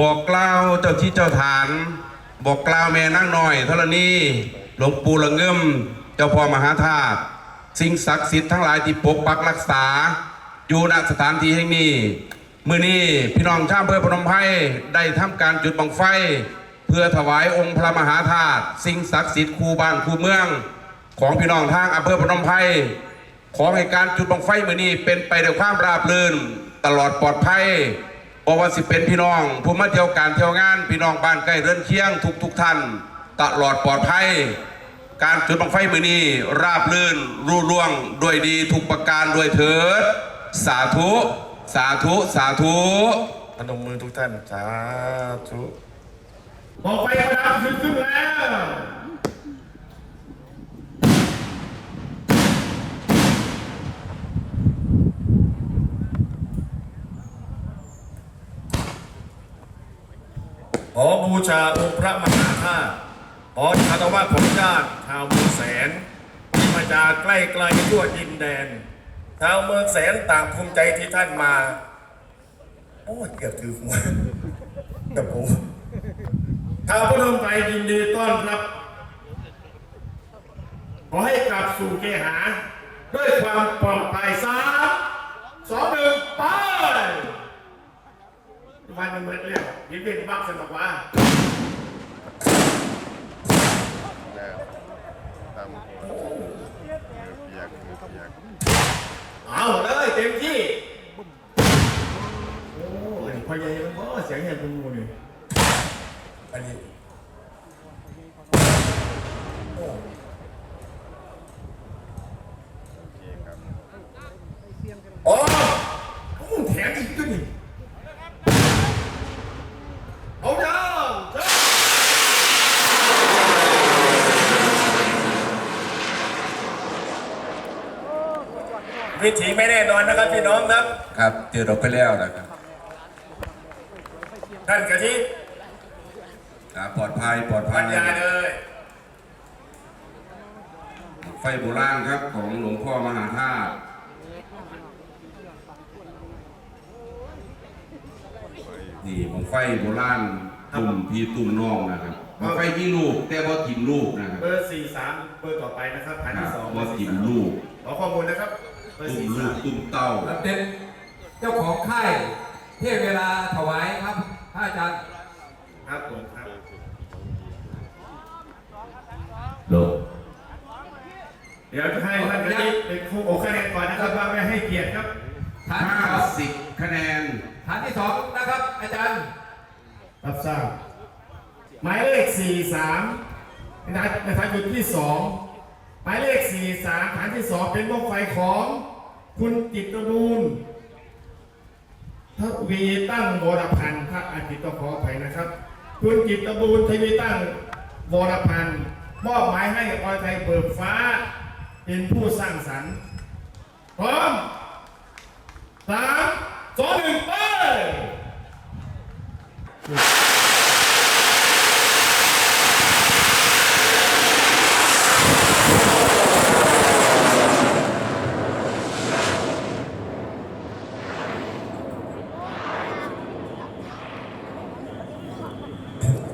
บอกกล่าวเจ้าที่เจ้าฐาน บอกกล่าวแม่นั่งหน่อยธรณีหลวงปู่ละเงิมเจ้าพ่อมหาธาตุสิ่งศักดิ์สิทธิ์ทั้งหลายที่ปกปักรักษา อยู่ณสถานที่แห่งนี้มื้อนี้พี่น้องชาวอำเภอพนมไพรได้ทำการจุดบังไฟ เพื่อถวายองค์พระมหาธาตุสิ่งศักดิ์สิทธิ์คูบ้านคูเมือง ของพี่น้องทางอำเภอพนมไพรขอให้การจุดบังไฟมื้อนี้เป็นไปด้วยความราบรื่น ตลอดปลอดภัยบอกว่าสิเป็นพี่น้องผู้มาเที่ยวการเที่ยวงาน พี่น้องบ้านใกล้เรือนเคียงทุกทุกๆท่าน ตลอดปลอดภัย การจุดบังไฟมือนี้ราบลื่นรุ่ร่วงด้วยดีทุกประการด้วยเถิด สาธุ สาธุ สาธุพนมมือทุกท่าน สาธุบอกไฟกระดับขึ้นขึ้นแล้ว ขอบู ชาองค์พระมหาธาตุขอคารวะของญาติชาวเมืองแสนที่มาจากใกล้ไกลทั่วดินแดน ชาวเมืองแสนต่างภูมิใจที่ท่านมา โอ้เกือบถือหัวกับผมชาวพนมไพรยินดีต้อนรับ ขอให้กลับสู่เกหา ด้วยความปลอดภัยสามสองหนึ่งไปวันมันเหมือนเลยยินดีมากสนุกว่า แล้วตามมือเปียกมือเปียกเอาเลยเต็มที่โอ้ยพอใหญ่มันก็เสียงใหญ่เป็นงูนี่อันนี้โอ้ โอเคครับ โอ้โอ้แถมอีกตัวนี่เอาเด้อเด้อ วิถีไม่แน่นอนนะครับพี่น้องครับ ครับเจอเราไปแล้วนะครับ ท่านกะทิครับปลอดภัยปลอดบภัรยรยายเลยไฟโบราณครับของหลวงพ่อมหาธาตุนี่ของไฟโบราณตุ่มพี่ตุ่มน้องนะครับของไฟที่ลูกแต่ว่าทิมลูกนะครับเบอร์สี่สามเบอร์ต่อไปนะครับฐานครัที่บสองว่าทิมลูกขอข้อมูลนะครับเบอร์ ตุ่มสี่ลูสากมตุ่มเต้าเป็นเจ้าของค่ายเทพเวลาถวายครับพระอาจารย์ครับผมครับโลกเดี๋ยวจะให้ท่านกะทิเป็นครูโอคะแนนก่อนนะครับว่าไม่ให้เกียรติครับฐานที่สองสิบคะแนนฐานที่สองนะครับ อาจารย์รับทราบหมายเลขสี่สามในในฐานจุดที่สองหมายเลขสี่สามฐานที่สองเป็นบ้องไฟของ คุณจิตบูรณ์ทวีตั้งวรพันธ์ถ้าอาจิตต้องขออภัยนะครับ คุณจิตบูรณ์ทวีตั้งวรพันธ์มอบหมายให้ออยไทยเบิกฟ้า เป็นผู้สร้างสรรค์พร้อมสามสองหนึ่งไป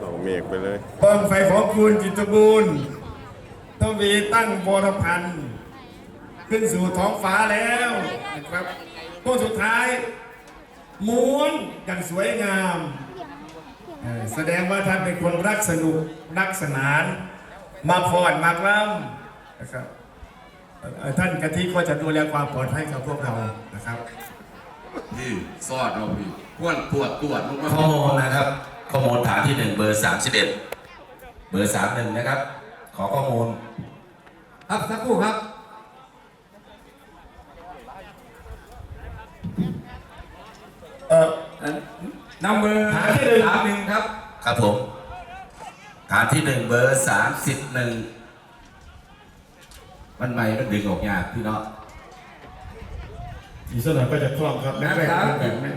เอาเมฆไปเลย บ้องไฟของ คุณจิตรบูรณ์ทวีตั้งบรพันธ์ขึ้นสู่ท้องฟ้าแล้วนะครับตัวสุดท้าย ม้วนอย่างสวยงามเอ่อแสดงว่าท่านเป็นคนรักสนุกรักสนาน มาพอดมากล้ำนะครับเอ่อท่านกะทิก็จะดูแลความปลอดภัยกับพวกเรานะครับนี่ซอดเราพี่พวนตรวจตรวจลงมาข้อมูลนะครับ ข้อมูลฐานที่หนึ่งเบอร์สามสิบเอ็ด เบอร์สามหนึ่งนะครับ ขอข้อมูล ครับสักครู่ครับ เอ่อ นัมเบอร์ฐานที่หนึ่ง สามหนึ่งครับ ครับผมฐานที่หนึ่งเบอร์สามสิบหนึ่งมันไม่มันดึงออกยากพี่เนาะอีกสักหน่อยก็จะคล่องครับแม่แรกๆแบบนี้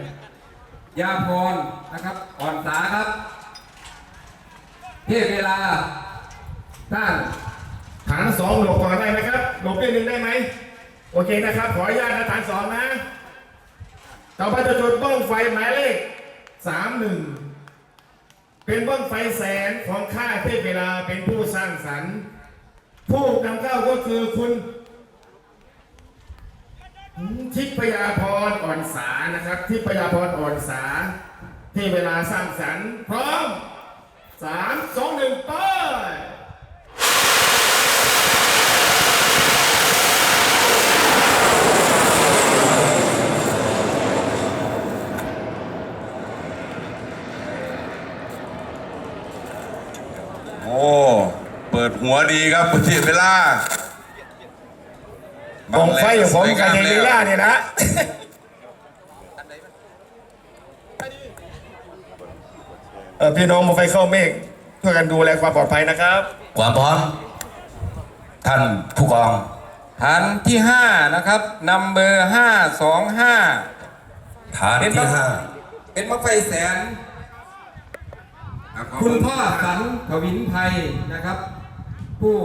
ยาพรนะครับ อ่อนสาครับ เทพเวลาท่านฐานสองหลบก่อนได้ไหมครับหลบได้หนึ่งได้ไหมโอเคนะครับ ขออนุญาตนะฐานสองนะต่อไปจะจุดบ้องไฟหมายเลขสามหนึ่งเป็นบ้องไฟแสนของค่าเทพเวลาเป็นผู้สร้างสรรค์ ผู้นำเข้าก็คือคุณทิพยาพรอ่อนสานะครับทิพยาพรอ่อนสาที่เวลาสร้างสรรค์พร้อม สามสองหนึ่งไปโอ้ เปิดหัวดีครับประเทศเวลาบ้องไฟของผมกันเองลีล่าเนี่ยนะ เออพี่น้องมาไฟเข้าเมฆเพื่อกันดูแลความปลอดภัยนะครับ ความพร้อม ท่านผู้กองฐานที่ห้านะครับนำเบอร์ห้าสองห้าฐานที่ห้าเป็นมะไฟแสน คุณพ่อสันทวินไทยนะครับ ผู้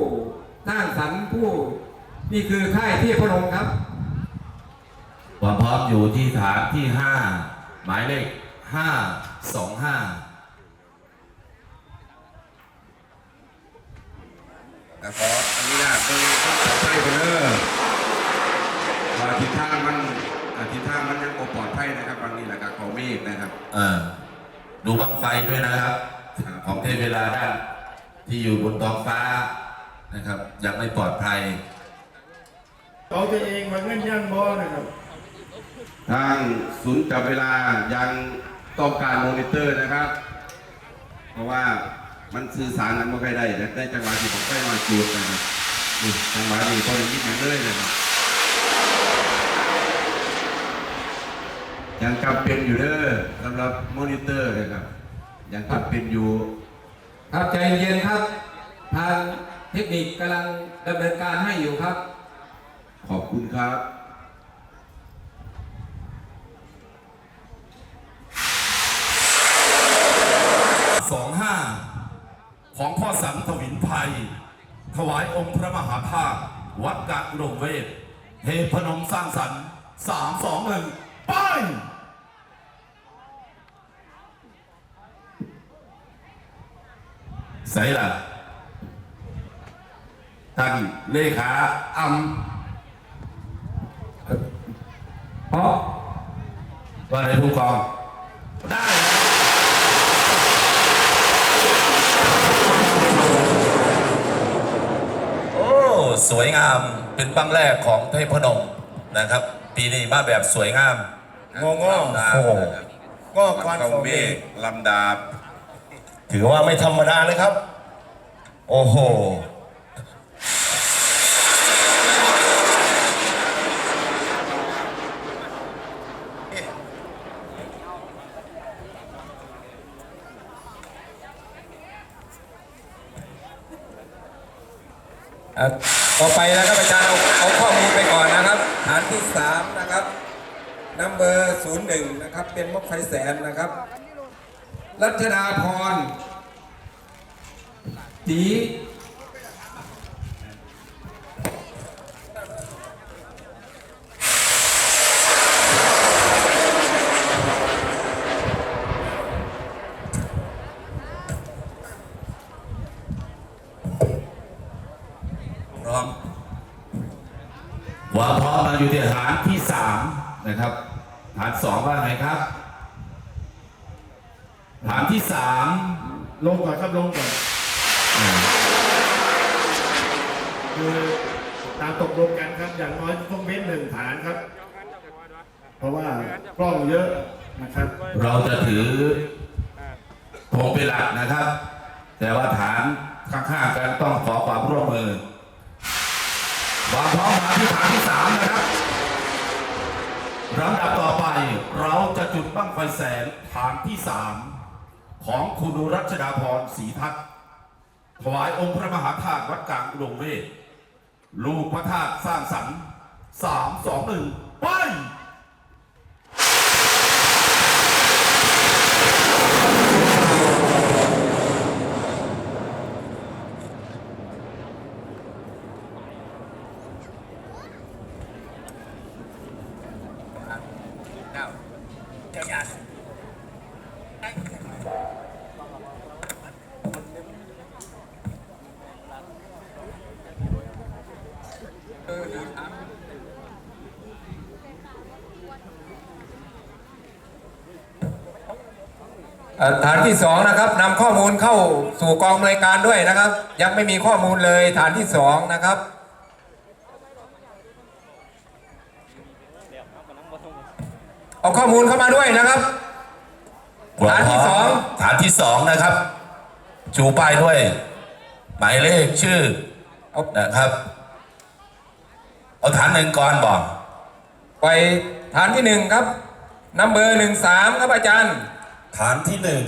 สร้างสรรค์ผู้นี่คือค่ายเที่พนมครับ ความพร้อมอยู่ที่ฐานที่ห้าหมายเลขห้าสองห้า แต่ขออนุญาตเบิ่งความปลอดภัยไปเด้อว่าทิศทางมันทิศทางมันยังบ่ปลอดภัยนะครับบางนี้แหละครับขาเมฆนะครับเออดูบังไฟด้วยนะครับ ของเทพเวลาด้านที่อยู่บนท้องฟ้านะครับ ยังไม่ปลอดภัยเอาตัวเองมาเงินย่างบอนะครับ ทางศูนย์จับเวลายังต้องการมอนิเตอร์นะครับ เพราะว่า มันสื่อสารกันไม่ค่อยได้นะได้จังหวะที่ผมใกล้มาจูดนะครับนี่จังหวะนี้พอได้ยินอย่างเลยนะครับยังจำเป็นอยู่เด้อสำหรับมอนิเตอร์นะครับยังจำเป็นอยู่ ครับใจเย็นๆครับ ทางเทคนิคกำลังดำเนินการให้อยู่ครับ ขอบคุณครับ สองห้า ของพ่อสันทวินภัย ถวายองค์พระมหาธาตุวัดกะอุดมเวทเทพนมสร้างสรรค์สามสองหนึ่งไปใส่ละท่านเลขาอำเพราะว่าในผู้กองได้ โอ้ สวยงามเป็นบังแรกของเทพนมนะครับ ปีนี้มาแบบสวยงามงองอโอ้โหงอควันเขาของเมเมฆฆลำดาบถือว่าไม่ธรรมดาเลยครับ โอ้โห อะ ต่อไปนะครับอาจารย์เอาเอาข้อมูลไปก่อนนะครับ ฐานที่สามนะครับนัมเบอร์ศูนย์หนึ่งนะครับ เป็นมกไฟแสนนะครับ รัชดาพรตี ร้อมความพร้อมมาอยู่ที่ฐานที่สามนะครับ ฐานสองว่าไงครับ ฐานที่สามลงก่อนครับลงก่อนคือตามตกลงกันครับ อย่างน้อยต้องเว้นหนึ่งฐานครับ เพราะว่ากล้องเยอะนะครับ เราจะถือธงเป็นหลักนะครับ แต่ว่าฐานข้างๆกันต้องขอความร่วมมือค วามพร้อมมาที่ฐานที่สามนะครับลำดับต่อไปเราจะจุดบั้งไฟแสนฐานที่สามของคุณรัชดาพรศรีทัศน์ถวายองค์พระมหาธาตุวัดกลางอุดมเวทลูกพระธาตุสร้างสรรค์สามสองหนึ่งไป ฐานที่สองนะครับนำข้อมูลเข้าสู่กองอำนวยการด้วยนะครับ ยังไม่มีข้อมูลเลยฐานที่สองนะครับ เอาข้อมูลเข้ามาด้วยนะครับ ฐานที่สองฐานที่สองนะครับ ชูป้ายด้วย หมายเลขชื่อเอานะครับ เอาฐานหนึ่งก่อนบอก ไปฐานที่หนึ่งครับนัมเบอร์หนึ่งสามครับอาจารย์ ฐานที่หนึ่ง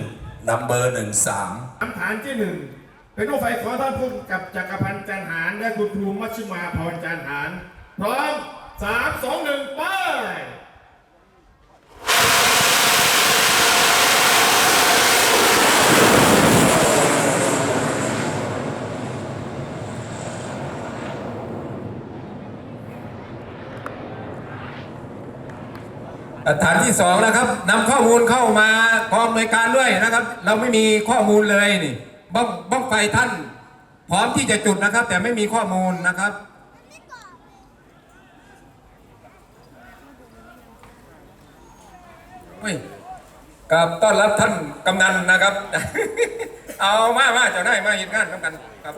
นัมเบอร์หนึ่งสามคำถามที่หนึ่งเป็นรถไฟขอท่านผู้กำกับจักรพันธ์จันหารและคุณครูมัชชิมาพรจันหาร พร้อมสามสองหนึ่งไป ฐานที่สองนะครับนำข้อมูลเข้ามากองอำนวยการด้วยนะครับ เราไม่มีข้อมูลเลยนี่บ้องบ้องไฟท่าน พร้อมที่จะจุดนะครับ แต่ไม่มีข้อมูลนะครับเฮ้ยกับต้อนรับท่านกำนันนะครับ เอามามาเจ้าได้มาเห็นงานกำกันครับ